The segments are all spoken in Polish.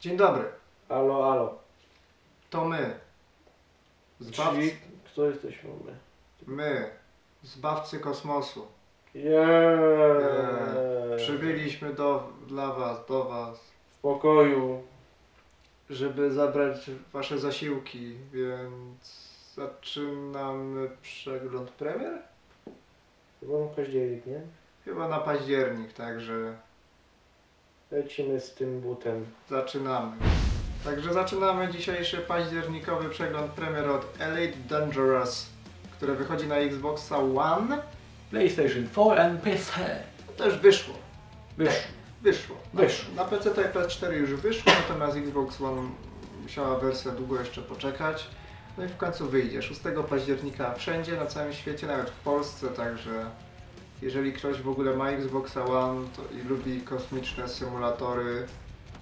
Dzień dobry, Alo, alo. to my. Zbawcy, Czyli kto jesteśmy my? my, zbawcy kosmosu. Eee, Przybyliśmy do, dla was, do was, W pokoju. żeby zabrać wasze zasiłki, więc zaczynamy przegląd premier? Chyba na październik, nie? Chyba na październik, także Lecimy z tym butem. zaczynamy. Także zaczynamy dzisiejszy październikowy przegląd premier od Elite Dangerous, które wychodzi na Xboxa One. PlayStation 4 and PC. To już wyszło. Wyszło. Wyszło. Wyszło. Na PC to PS4 już wyszło, natomiast Xbox One musiała wersja długo jeszcze poczekać. No i w końcu wyjdzie. 6 października wszędzie, na całym świecie, nawet w Polsce, także jeżeli ktoś w ogóle ma Xboxa One i lubi kosmiczne symulatory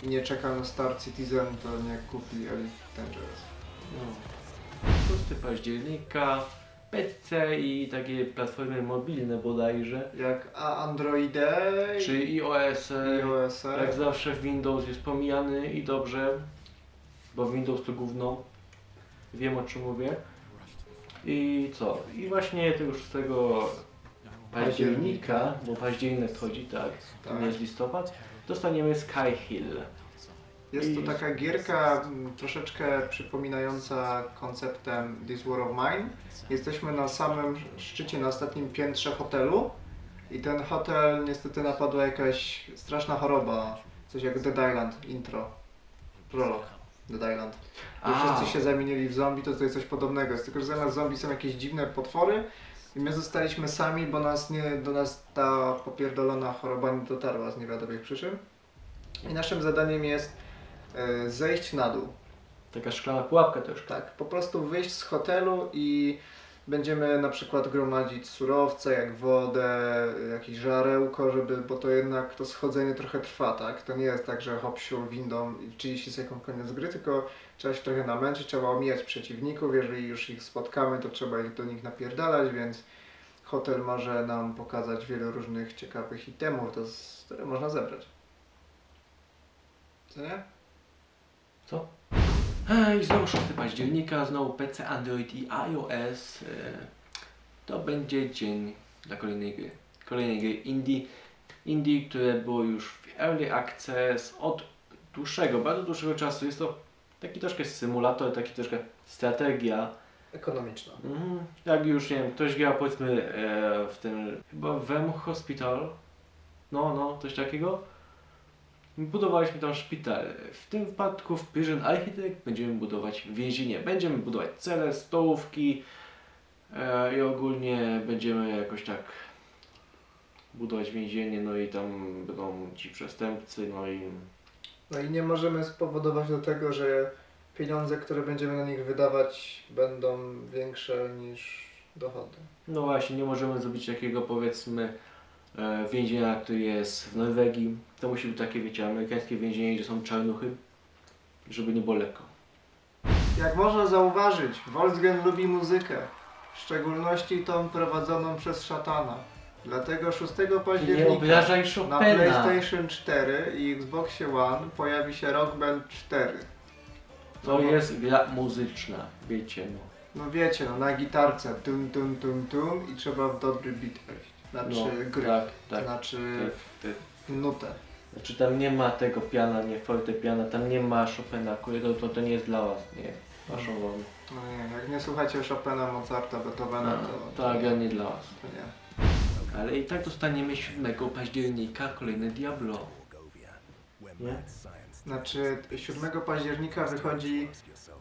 i nie czeka na Star Citizen, to nie kupi Elite Dangerous. No. 6 października, PC i takie platformy mobilne bodajże. Jak a Androide Czy iOS. iOS. Jak zawsze Windows jest pomijany i dobrze, bo Windows to gówno. Wiem o czym mówię. I co? I właśnie tego 6 października, bo październik wchodzi, tak, to Tak. jest listopad, dostaniemy Sky Hill. Jest to taka gierka m, troszeczkę przypominająca konceptem This War of Mine. Jesteśmy na samym szczycie, na ostatnim piętrze hotelu i ten hotel niestety napadła jakaś straszna choroba. Coś jak Dead Island intro. Prolog Dead Island. I wszyscy się zamienili w zombie, to tutaj coś podobnego jest. Tylko, że zamiast zombie są jakieś dziwne potwory i my zostaliśmy sami, bo nas nie, do nas ta popierdolona choroba nie dotarła z niewiadomych przyczyn. I naszym zadaniem jest e, zejść na dół. Taka szklana pułapka też. Tak, po prostu wyjść z hotelu i będziemy na przykład gromadzić surowce, jak wodę, jakieś żarełko, żeby, bo to jednak to schodzenie trochę trwa, tak? To nie jest tak, że hop sił windą i 30 sekund koniec gry, tylko trzeba się trochę namęczyć, trzeba omijać przeciwników, jeżeli już ich spotkamy, to trzeba ich do nich napierdalać, więc hotel może nam pokazać wiele różnych ciekawych itemów, to które można zebrać. Co nie? Co? I znowu 6 października, znowu PC, Android i iOS. E, To będzie dzień dla kolejnej gry. Kolejnej gry Indie. Indie, które było już w Early Access od dłuższego, bardzo dłuższego czasu. Jest to taki troszkę symulator, taki troszkę strategia. Ekonomiczna. Mhm. Jak już, nie wiem, ktoś gra powiedzmy e, w tym, chyba Wem Hospital, no, no, coś takiego. Budowaliśmy tam szpital. W tym wypadku w Prison Architect będziemy budować więzienie. Będziemy budować cele, stołówki e, i ogólnie będziemy jakoś tak budować więzienie, no i tam będą ci przestępcy, no i No i nie możemy spowodować do tego, że pieniądze, które będziemy na nich wydawać, będą większe niż dochody. No właśnie, nie możemy zrobić takiego powiedzmy więzienia, które jest w Norwegii. To musi być takie, wiecie, amerykańskie więzienie, gdzie są czarnuchy, żeby nie było lekko. Jak można zauważyć, Wolfgang lubi muzykę, w szczególności tą prowadzoną przez szatana. Dlatego 6 Nie października na. PlayStation 4 i Xboxie One pojawi się Rock Band 4. To jest gra muzyczna, wiecie no. No wiecie, no na gitarce tum tum tum tum i trzeba w dobry beat wejść. Znaczy No, gry, tak, tak. znaczy te- nutę. Znaczy tam nie ma tego piana, nie fortepiana, tam nie ma Chopina, akurat to, to, nie jest dla was, nie, waszą wolą. No nie, jak nie słuchacie Chopina, Mozarta, Beethovena, No, to, ta gra nie dla was. to nie. Ale i tak dostaniemy 7 października kolejne Diablo. Nie? Znaczy 7 października wychodzi.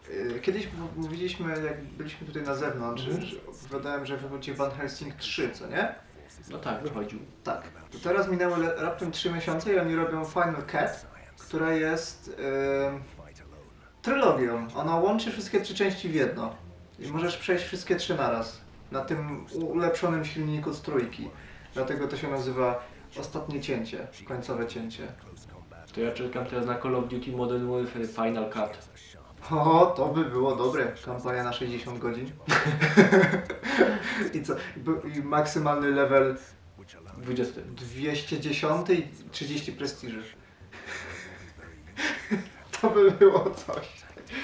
y, Kiedyś mówiliśmy, jak byliśmy tutaj na zewnątrz, Mhm. że opowiadałem, że wychodzi Van Helsing 3, co nie? No tak, wychodził. Tak. To teraz minęły raptem 3 miesiące i oni robią Final Cut, która jest y, trylogią. Ona łączy wszystkie trzy części w jedno. I możesz przejść wszystkie trzy naraz. Na tym ulepszonym silniku z trójki. Dlatego to się nazywa ostatnie cięcie, końcowe cięcie. To ja czekam teraz na Call of Duty Modern Warfare Final Cut. O, to by było dobre. Kampania na 60 godzin. I co? I maksymalny level 20. 210 i 30 prestiży. to by było coś.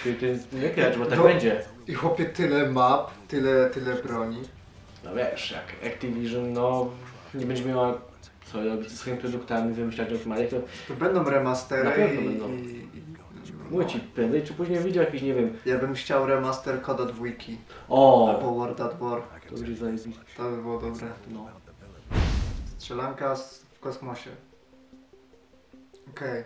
Ty, ty nie kracz, bo tak będzie. I chłopie tyle map, tyle, tyle broni. No wiesz, jak Activision, no nie będzie miała co robić ze swoimi produktami, wymyślać o ale to To będą remastery i, będą. i, i mówię ci, prędzej czy później widział jakiś, nie wiem, Ja bym chciał remaster Koda dwójki o, albo World at War. to zajebiste. To by było dobre. No. Strzelanka z, w kosmosie. Okej.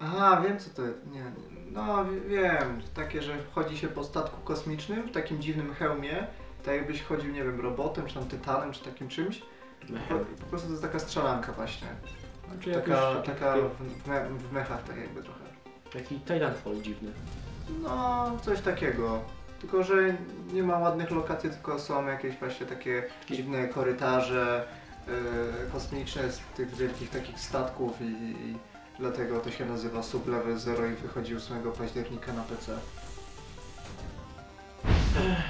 Aha, wiem co to jest. Nie, nie. no wie- wiem. Takie, że chodzi się po statku kosmicznym w takim dziwnym hełmie. Tak jakbyś chodził, nie wiem, robotem, czy tam tytanem, czy takim czymś. Po, po prostu to jest taka strzelanka właśnie. Znaczy Taka, taka taki- w, w, me- w mechach tak jakby trochę. Taki Titanfall dziwny. No, coś takiego. Tylko, że nie ma ładnych lokacji, tylko są jakieś właśnie takie dziwne korytarze yy, kosmiczne z tych wielkich takich statków i, i dlatego to się nazywa Sublevel Zero i wychodzi 8 października na PC.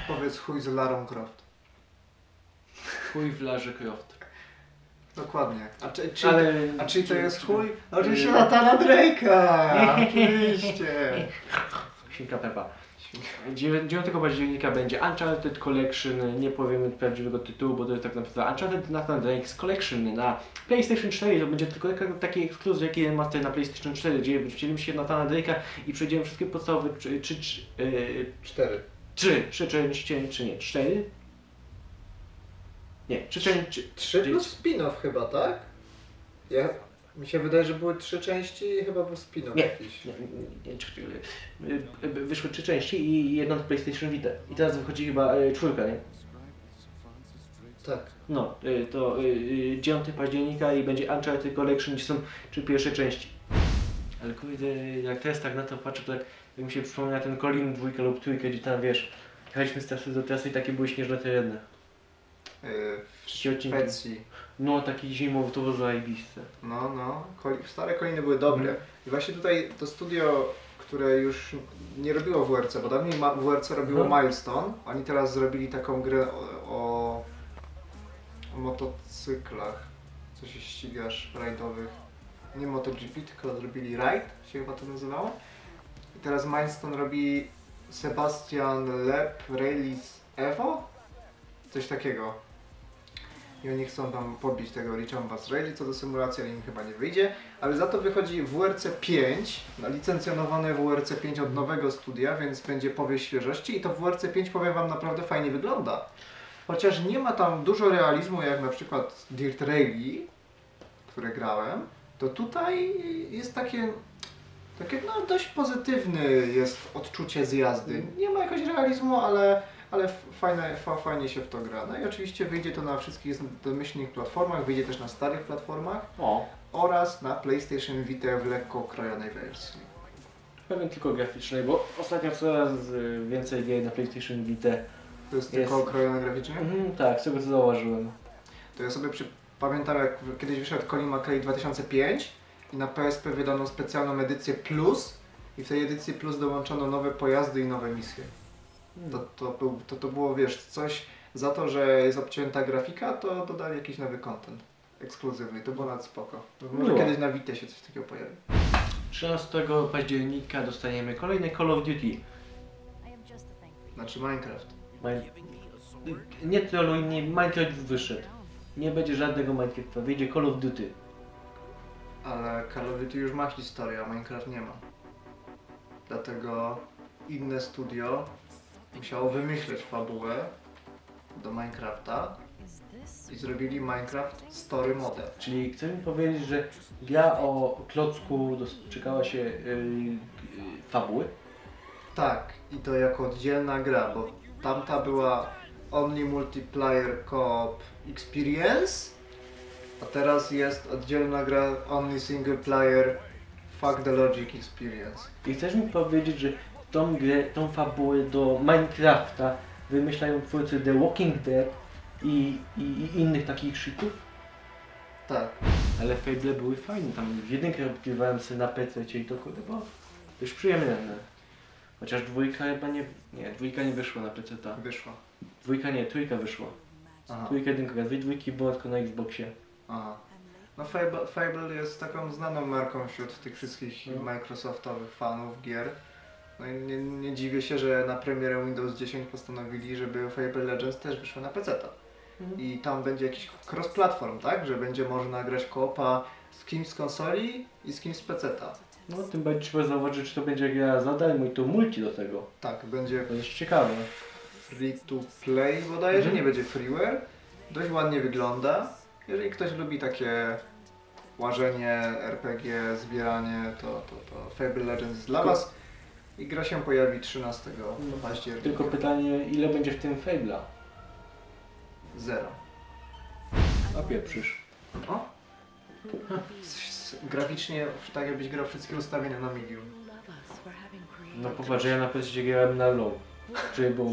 Powiedz chuj z Larą Croft. Chuj w Larze Croft. Dokładnie. A czy, czy, Ale... a czy to jest chuj? Oczywiście Natana Drake'a! Oczywiście! Świnka Pepa. 9 października będzie Uncharted Collection, nie powiem prawdziwego tytułu, bo to jest tak naprawdę Uncharted Nathan Drake's Collection na PlayStation 4, to będzie tylko taki ekskluzyw, jaki master na PlayStation 4, gdzie wcielimy się Nathana Drake'a i przejdziemy wszystkie podstawowe, czy, czy, czy, yy, Cztery. trzy, trzy części, czy nie, cztery? Nie, trzy części, Trzy plus spin-off chyba, tak? Ja, mi się wydaje, że były trzy części i chyba był spin-off Nie. jakiś. Nie, nie, nie, y, y, wyszły trzy części i jedna na PlayStation Vita. I teraz wychodzi chyba y, czwórka, nie? Tak. No, to y, y, 9 października i będzie Uncharted Collection, gdzie są trzy pierwsze części. Ale kurde, jak teraz tak na to patrzę, to jak mi się przypomina ten Colin dwójka lub trójkę, gdzie tam wiesz, jechaliśmy z trasy do trasy i takie były śnieżne tereny. W. Szwecji. No, taki zimowy, to było zajebiste. No, no. Koli- Stare koliny były dobre. Mhm. I właśnie tutaj to studio, które już nie robiło WRC, bo dawniej WRC robiło Mhm. Milestone. Oni teraz zrobili taką grę o, o, o motocyklach. Co się ścigasz, rajdowych. Nie MotoGP, tylko zrobili Ride, się chyba to nazywało. I teraz Milestone robi Sebastian Lep Rallies Evo? Coś takiego. I oni chcą tam podbić tego Lichambas Rally, co do symulacji, ale im chyba nie wyjdzie. Ale za to wychodzi WRC 5, no, licencjonowane WRC 5 od nowego studia, więc będzie powieść świeżości i to WRC 5 powiem Wam naprawdę fajnie wygląda. Chociaż nie ma tam dużo realizmu jak na przykład Dirt Rally, które grałem, to tutaj jest takie, takie no dość pozytywny jest odczucie z jazdy. Nie ma jakiegoś realizmu, ale, ale fajne, fa, fajnie się w to gra. No i oczywiście wyjdzie to na wszystkich domyślnych platformach, wyjdzie też na starych platformach O, oraz na PlayStation Vita w lekko okrojonej wersji. pewnie tylko graficznej, bo ostatnio coraz więcej gier na PlayStation Vita. To jest Jest. tylko okrojone graficznie? Mhm, tak, z tego co zauważyłem. To ja sobie przy... pamiętam jak kiedyś wyszedł Colin McRae 2005 i na PSP wydano specjalną edycję Plus i w tej edycji Plus dołączono nowe pojazdy i nowe misje. To, to, był, to, to było, wiesz, coś za to, że jest obcięta grafika, to dodali jakiś nowy content ekskluzywny. To było nawet spoko. Może Było. kiedyś na Vita się coś takiego pojawi. 13 października dostaniemy kolejny Call of Duty. I have just the thing for you. Znaczy Minecraft. Min- Nie troluj, nie, Minecraft już wyszedł. Nie będzie żadnego Minecrafta, wyjdzie Call of Duty. Ale Call of Duty już ma historię, a Minecraft nie ma. Dlatego inne studio musiało wymyśleć fabułę do Minecrafta i zrobili Minecraft Story Mode. Czyli chcę mi powiedzieć, że gra o klocku doczekała się yy, yy, fabuły. Tak, i to jako oddzielna gra, bo tamta była Only Multiplayer Co-op Experience, a teraz jest oddzielna gra Only Single Player Fuck the Logic Experience. I chcesz mi powiedzieć, że tą grę, tą fabułę do Minecrafta wymyślają twórcy The Walking Dead i, i, i innych takich shitów? Tak. Ale Fable były fajne, tam w jedynkę odgrywałem sobie na PC i to kurde, bo już przyjemne. Chociaż dwójka chyba nie, nie, dwójka nie wyszła na PC, ta. Wyszła. Dwójka nie, trójka wyszła. Aha. Dwójka, jedynka, dwie dwójki było tylko na Xboxie. Aha. No Fable, Fable jest taką znaną marką wśród tych wszystkich No. Microsoftowych fanów gier. No i nie, nie dziwię się, że na premierę Windows 10 postanowili, żeby Fable Legends też wyszło na PC. Mhm. I tam będzie jakiś cross-platform, tak? Że będzie można grać koopa z kimś z konsoli i z kimś z PC. No tym bardziej trzeba zauważyć, czy to będzie gra za darmo i to multi do tego. Tak, będzie To jest ciekawe. free to play bodajże, Mhm. nie będzie freeware. Dość ładnie wygląda. Jeżeli ktoś lubi takie łażenie, RPG, zbieranie, to, to, to Fable Legends jest dla Was. I gra się pojawi 13 października. Tylko pytanie, ile będzie w tym Fable'a? Zero. A pieprzysz. O! Graficznie, tak jakbyś grał wszystkie ustawienia na medium. No popatrz, ja na PC grałem na low. Czyli bo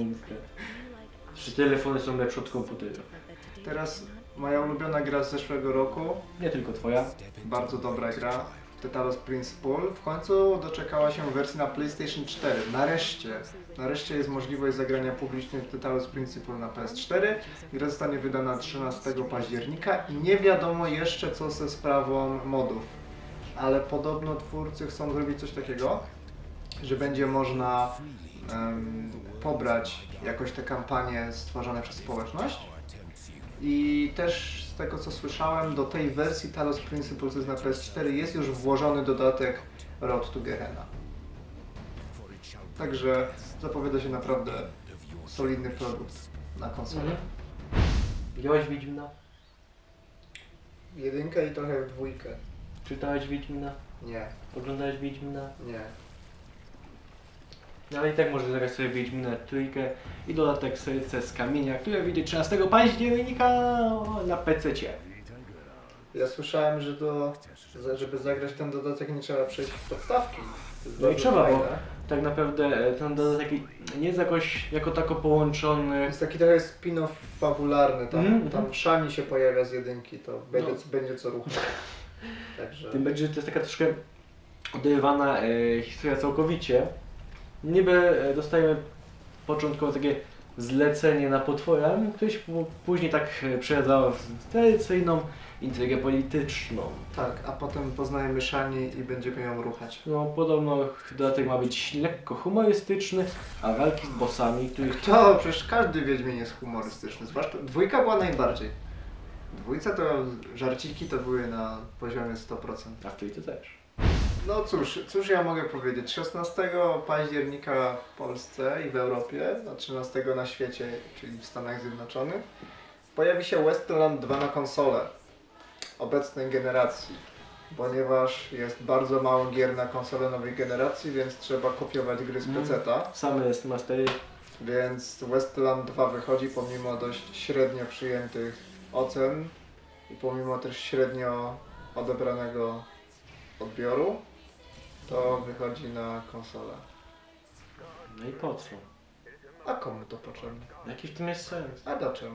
Czy telefony są lepsze od komputera? Teraz moja ulubiona gra z zeszłego roku, Nie tylko twoja. bardzo dobra gra, The Talos Principle, w końcu doczekała się wersji na PlayStation 4. Nareszcie, nareszcie jest możliwość zagrania publicznie w Principle na PS4. Gra zostanie wydana 13 października i nie wiadomo jeszcze co ze sprawą modów. Ale podobno twórcy chcą zrobić coś takiego, że będzie można em, pobrać jakoś te kampanie stworzone przez społeczność. I też tego co słyszałem, do tej wersji Talos Principles na PS4 jest już włożony dodatek Road to Gehenna. Także zapowiada się naprawdę solidny produkt na konsolę. Mhm. Grałeś Wiedźmina? Jedynkę i trochę w dwójkę. Czytałeś Wiedźmina? Nie, Oglądałeś Wiedźmina? nie. No ale i tak może zagrać sobie Wiedźmina trójkę i dodatek Serce z Kamienia, które wyjdzie 13 października na PC-cie. Ja słyszałem, że do, żeby zagrać ten dodatek nie trzeba przejść w podstawki. No i trzeba, bo- fajne. Tak naprawdę e, ten dodatek nie jest jakoś jako tako połączony. Jest taki trochę spin-off fabularny, tam, Mhm. tam Szami się pojawia z jedynki, to będzie, No. będzie co ruchać. Także... Tym bardziej, że to jest taka troszkę oderwana e, historia całkowicie. Niby e, dostajemy początkowo takie zlecenie na potwora, p- później tak e, przeradza w tradycyjną intrygę polityczną. Tak, a potem poznajemy Szani i będziemy ją ruchać. No podobno dodatek ma być lekko humorystyczny, a walki z bossami, których To przecież każdy Wiedźmin jest humorystyczny, zwłaszcza dwójka była najbardziej. Dwójca to żarciki to były na poziomie 100%. a w trójce też. No cóż, cóż ja mogę powiedzieć. 16 października w Polsce i w Europie, a 13 na świecie, czyli w Stanach Zjednoczonych, pojawi się Westland 2 na konsolę obecnej generacji. Ponieważ jest bardzo mało gier na konsolę nowej generacji, więc trzeba kopiować gry z Mm. PC-ta. Same jest mastery. Więc Westland 2 wychodzi pomimo dość średnio przyjętych ocen i pomimo też średnio odebranego odbioru, to wychodzi na konsolę. No i po co? A komu to potrzebne? Jaki w tym jest sens? A dlaczego?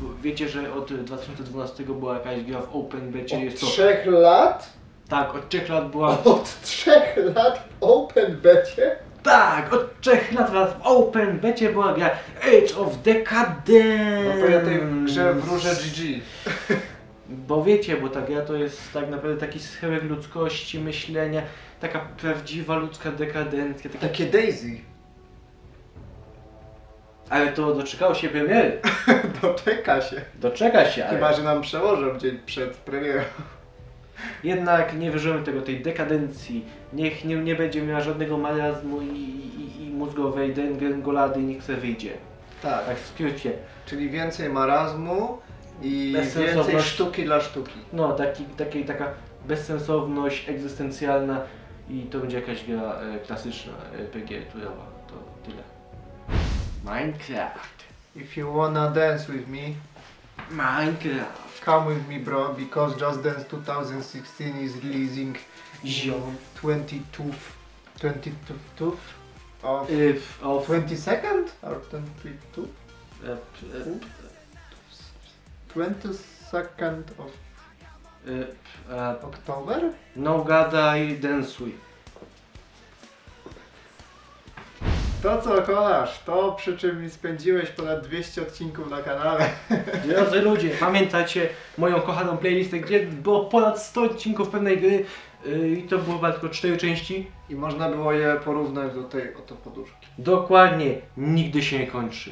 Bo Wiecie, że od 2012 była jakaś gra w Open Becie, Od jest to... trzech lat? Tak, od 3 lat była... Od trzech lat w Open Becie? Tak, od 3 lat w Open Becie była gra Age of Decadence. No to ja tej grze wróżę GG. Bo wiecie, bo ta gra to jest tak naprawdę taki schełek ludzkości, myślenia, taka prawdziwa ludzka dekadencja, taka... Takie Daisy. ale to doczekało się premiery. Doczeka się. Doczeka się, ale Chyba, że nam przełożą dzień przed premierą. jednak nie wierzymy tego, tej dekadencji. Niech nie, nie będzie miała żadnego marazmu i, i, i mózgowej dengolady i niech se wyjdzie. Tak. Tak w skrócie. Czyli więcej marazmu i Bezsensowność. więcej sztuki dla sztuki. No, taki, taki, taka bezsensowność egzystencjalna i to będzie jakaś gra e, klasyczna, RPG turowa. To tyle. Minecraft. If you wanna dance with me, Minecraft. come with me bro, because Just Dance 2016 is releasing Ziom. 22 22 of of, 22nd or 22? e, e, 22nd of e, e, October? no gadaj, densuj. To co kochasz, to przy czym spędziłeś ponad 200 odcinków na kanale. Drodzy ludzie, pamiętacie moją kochaną playlistę, gdzie było ponad 100 odcinków pewnej gry yy, i to było chyba tylko 4 części? I można było je porównać do tej oto poduszki. Dokładnie, nigdy się nie kończy.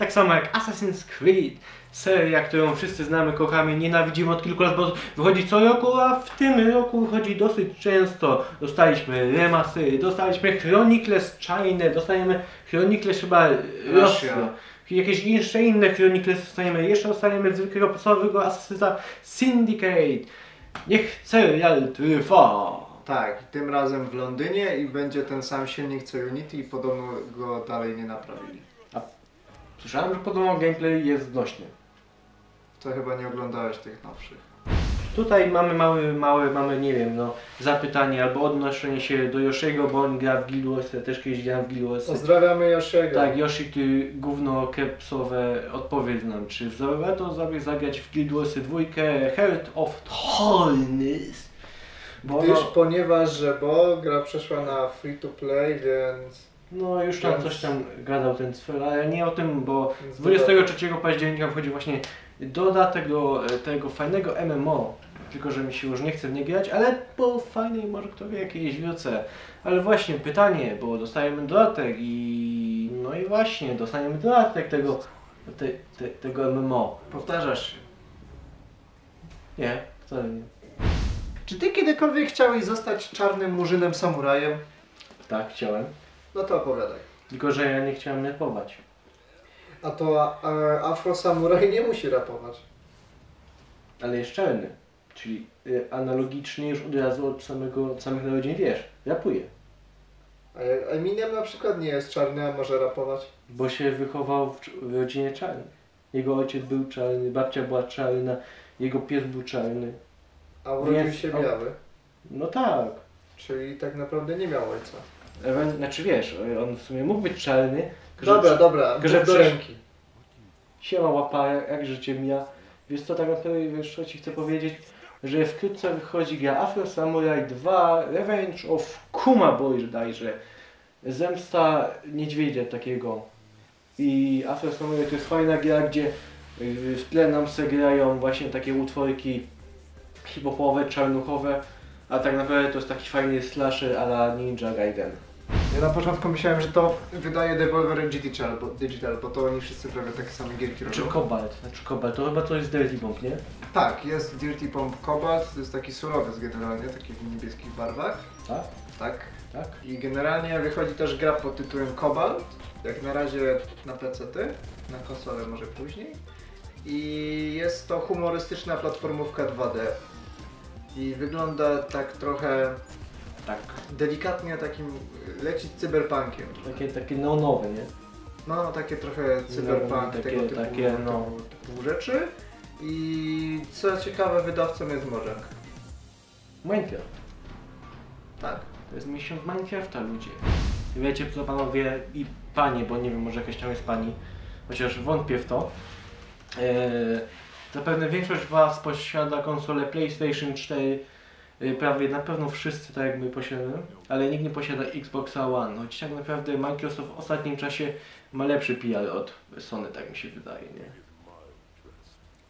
Tak samo jak Assassin's Creed, seria, którą wszyscy znamy, kochamy, nienawidzimy od kilku lat, bo wychodzi co roku, a w tym roku wychodzi dosyć często. Dostaliśmy remastery, dostaliśmy Chronicles China, dostajemy Chronicles chyba. Rosja. Jakieś jeszcze inne Chronicles dostaniemy, jeszcze dostaniemy zwykłego podstawowego Asasyna Syndicate. Niech serial trwa. Tak, tym razem w Londynie i będzie ten sam silnik co Unity i podobno go dalej nie naprawili. Słyszałem, że podobno gameplay jest znośny. To chyba nie oglądałeś tych nowszych. Tutaj mamy mały, małe, mamy, nie wiem, no, zapytanie albo odnoszenie się do Yoshiego, bo on gra w Guild Wars, ja też kiedyś grałem w Guild Wars. Pozdrawiamy Joszego. Tak, Yoshi, ty gówno kepsowe, odpowiedz nam, czy warto sobie zagrać w Guild Wars dwójkę Heart of Wholeness? Bo Gdyż no, ponieważ, że bo gra przeszła na free to play, więc... no już tam Więc- coś tam gadał ten cfel, ale nie o tym, bo więc 23 października wchodzi właśnie dodatek do e, tego fajnego MMO. Tylko, że mi się już nie chce w nie grać, ale po fajnej może kto wie jakiejś wielce. Ale właśnie pytanie, bo dostajemy dodatek i no i właśnie dostaniemy dodatek tego te, te, tego MMO. Powtarzasz się. Nie, wcale nie. Czy ty kiedykolwiek chciałeś zostać czarnym murzynem samurajem? Tak, chciałem. No to opowiadaj. Tylko, że ja nie chciałem rapować. A to e, Afro Samuraj nie musi rapować. Ale jest czarny. Czyli y, analogicznie już od razu od samego, od samych narodzin wiesz, rapuje. A Eminem na przykład nie jest czarny, a może rapować? Bo się wychował w, w rodzinie czarnej. Jego ojciec był czarny, babcia była czarna, jego pies był czarny. A urodził Więc- się o- biały. No tak. Czyli tak naprawdę nie miał ojca. Znaczy wiesz, on w sumie mógł być czarny. tylko że Dobra, dobra, tylko, że do przecież- ręki. Siema łapa, jak życie mija. Wiesz co tak naprawdę wiesz co ci chcę powiedzieć? Że wkrótce wychodzi gra Afro Samurai 2 Revenge of Kuma bodajże. Zemsta niedźwiedzia takiego. I Afro Samurai to jest fajna gra, gdzie y, w tle nam se grają właśnie takie utworki hip-hopowe, czarnuchowe. A tak naprawdę to jest taki fajny slasher a la Ninja Gaiden. Ja na początku myślałem, że to wydaje Devolver Digital, bo, Digital, bo to oni wszyscy prawie takie same gierki Czy robią. Kobalt? Znaczy Kobalt to chyba to jest Dirty Bomb, nie? Tak, jest Dirty Bomb Cobalt, to jest taki surowiec generalnie, taki w niebieskich barwach. Tak? Tak. Tak? I generalnie wychodzi też gra pod tytułem Cobalt, jak na razie na PC, na konsolę może później. I jest to humorystyczna platformówka 2D. I wygląda tak trochę Tak. delikatnie takim leci cyberpunkiem. Takie, takie neonowe, nie? No, takie trochę cyberpunk, takie- tego typu, takie, no. typu, rzeczy. I co ciekawe, wydawcą jest Mojang. Minecraft. Tak. To jest miesiąc Minecrafta, ludzie. Wiecie co panowie i panie, bo nie wiem, może jakaś tam jest pani, chociaż wątpię w to. Eee, zapewne większość Was posiada konsolę PlayStation 4. Eee, prawie na pewno wszyscy, tak jak my posiadamy, ale nikt nie posiada Xboxa One. Choć tak naprawdę Microsoft w ostatnim czasie ma lepszy PR od Sony, tak mi się wydaje, nie?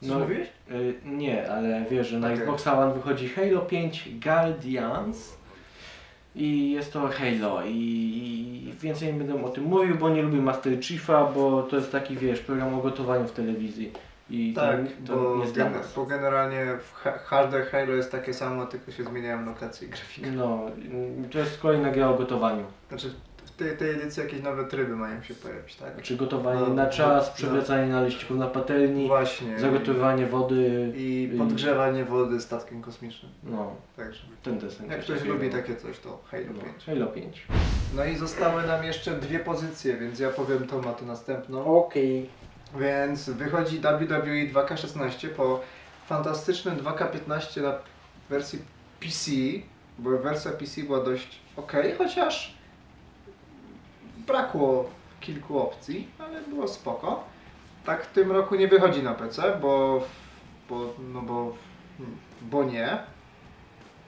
Co mówisz? Y, nie, ale wiesz, że na Okej. Xboxa One wychodzi Halo 5 Guardians i jest to Halo i, i więcej nie będę o tym mówił, bo nie lubię Master Chiefa, bo to jest taki, wiesz, program o gotowaniu w telewizji i Tak, to, to bo, jest dla gen- nas. bo generalnie każde Halo jest takie samo, tylko się zmieniają lokacje i grafika. No, to jest kolejna gra o gotowaniu. Znaczy w tej, tej edycji jakieś nowe tryby mają się pojawić, tak? Znaczy gotowanie No, na czas, no. przewracanie naleśników na patelni, Właśnie. zagotowywanie wody. I i- podgrzewanie wody statkiem kosmicznym. No, Także. ten desen. Jak ktoś takiego. lubi takie coś, to Halo No, 5. Halo 5. No i zostały nam jeszcze dwie pozycje, więc ja powiem tą, a ty następną. Okej. Więc wychodzi WWE 2K16 po fantastycznym 2K15 na wersji PC, bo wersja PC była dość ok, chociaż brakło kilku opcji, ale było spoko. Tak w tym roku nie wychodzi na PC, bo, bo no bo, bo nie.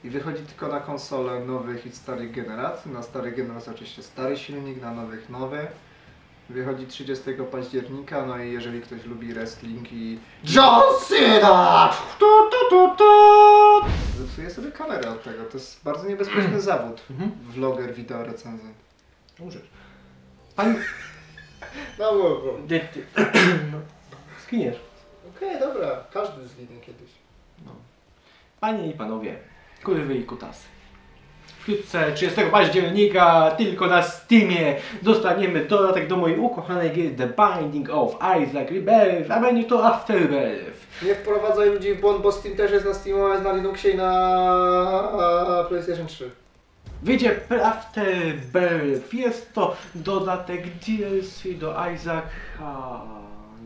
I wychodzi tylko na konsole nowych i starych generacji. Na starych generacji oczywiście stary silnik, na nowych nowy. Wychodzi 30 października, no i jeżeli ktoś lubi wrestling i John Cena! Tu, tu, tu, tu! Zepsuje sobie kamerę od tego. To jest bardzo niebezpieczny zawód. Mhm. Vloger, wideo, recenzent. Dobrze. Pani... No mogą. Ty, ty. No, skiniesz. Okej, dobra. Każdy zginie kiedyś. No. Panie i panowie, kurwy i kutasy. Wkrótce 30 października tylko na Steamie dostaniemy dodatek do mojej ukochanej gry The Binding of Isaac Rebirth, a będzie to Afterbirth. Nie wprowadzaj ludzi w błąd, bo Steam też jest na SteamOS, na Linuxie i na PlayStation 3. Wyjdzie Afterbirth, jest to dodatek DLC do Isaaca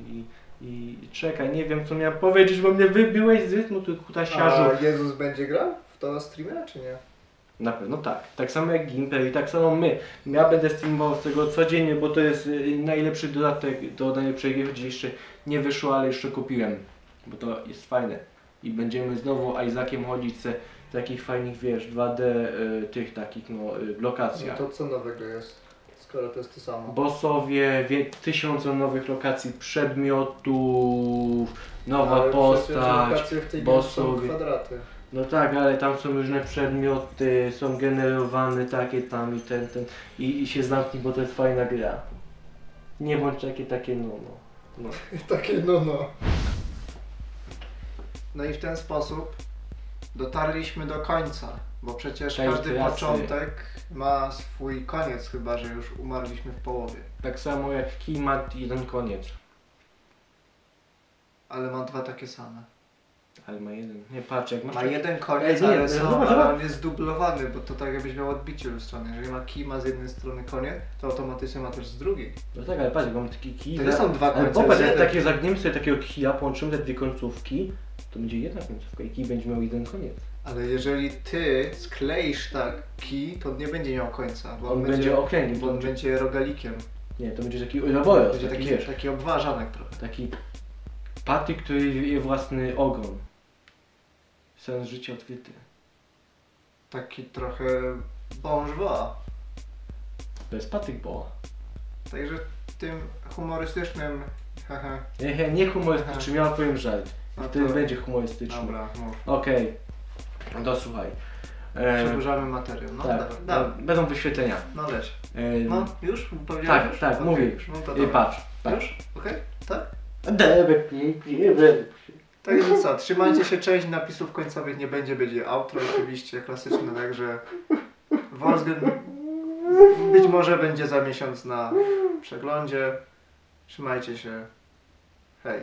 i, i czekaj, nie wiem co miałem powiedzieć, bo mnie wybiłeś z rytmu, ty kutasiarzu. A Jezus będzie grał w to na streamie, czy nie? Na pewno tak. Tak samo jak Gimper i tak samo my. Ja będę streamował z tego codziennie, bo to jest y, najlepszy dodatek do najlepszej gry, choć jeszcze nie wyszło, ale jeszcze kupiłem. Bo to jest fajne. I będziemy znowu Isaaciem chodzić se takich fajnych, wiesz, 2D y, tych takich no y, No lokacjach. to co nowego jest? Skoro to jest to samo. Bossowie, wie, tysiące nowych lokacji, przedmiotów, nowa Ale postać. lokacje w tej bossowie. kwadraty. No tak, ale tam są różne przedmioty, są generowane takie tam i ten, ten i, i się zamknij, bo to jest fajna gra. Nie bądź takie, takie no, no. no. Takie no no. No i w ten sposób dotarliśmy do końca, bo przecież każdy początek ma swój koniec, chyba że już umarliśmy w połowie. Tak samo jak kij ma jeden koniec, Ale ma dwa takie same. Ale ma jeden. Nie patrz, jak masz... Ma tak- jeden koniec, nie, ale, są, zobacz, ale on jest zdublowany, bo to tak jakbyś miał odbicie lustrzane. Jeżeli ma kij ma z jednej strony koniec, to automatycznie ma też z drugiej. No tak, ale patrz, jak mam taki kij... To nie za- są dwa końce, popatrz, jak takie zagniemy sobie takiego kija, połączymy te dwie końcówki, to będzie jedna końcówka i kij będzie miał jeden koniec. Ale jeżeli ty skleisz tak kij, to nie będzie miał końca, bo On będzie okręgiem, bo on będzie... rogalikiem. Nie, to będzie taki Ouroboros, Będzie taki, taki, wiesz, taki obważanek trochę. taki patyk, który je własny ogon. Sens życia odkryty. Taki trochę bążwa. To jest patyk boa. Także tym humorystycznym haha, Nie, nie, nie humorystyczny, miałem powiem żart. No to- będzie humorystyczny. Dobra, mów. Okej. No to słuchaj. Przedłużamy materiał. No tak, dawaj, no, będą wyświetlenia. No leć. No, już? Powiedziałeś tak, już? tak, Okej, mówię już. No to dawaj. patrz, patrz. Już? Okej? Tak? Debek. Także co, trzymajcie się, część napisów końcowych nie będzie, będzie outro oczywiście, klasyczne, także Wolfgang być może będzie za miesiąc na przeglądzie. Trzymajcie się. Hej.